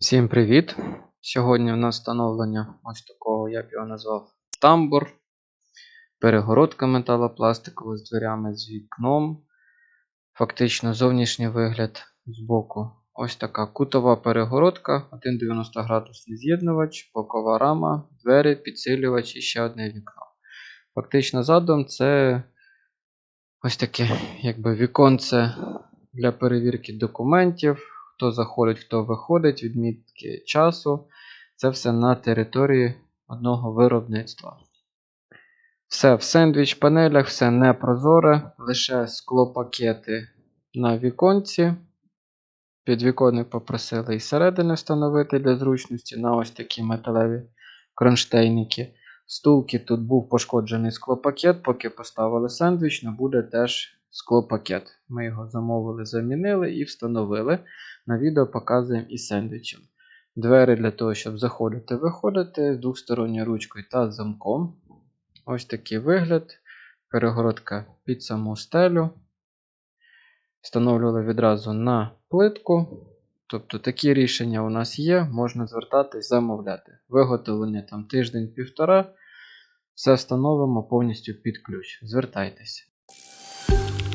Всім привіт! Сьогодні у нас встановлення ось такого, я б його назвав тамбур. Перегородка металопластикова з дверями з вікном. Фактично зовнішній вигляд з боку. Ось така кутова перегородка, 1,90 градусний з'єднувач, бокова рама, двері, підсилювач і ще одне вікно. Фактично задум це ось таке якби віконце для перевірки документів. Хто заходить, хто виходить, відмітки часу. Це все на території одного виробництва. Все в сендвіч панелях, все не прозоре, лише склопакети на віконці. Підвіконник попросили і середини встановити для зручності на ось такі металеві кронштейники. Стулки тут був пошкоджений склопакет, поки поставили сендвіч, не буде теж склопакет. Ми його замовили, замінили і встановили. На відео показуємо і сендвічем. Двері для того, щоб заходити, виходити з двосторонньою ручкою та замком. Ось такий вигляд. Перегородка під саму стелю. Встановлювали відразу на плитку. Тобто такі рішення у нас є, можна звертатись, замовляти. Виготовлення там тиждень-півтора. Все встановимо повністю під ключ. Звертайтеся. Bye.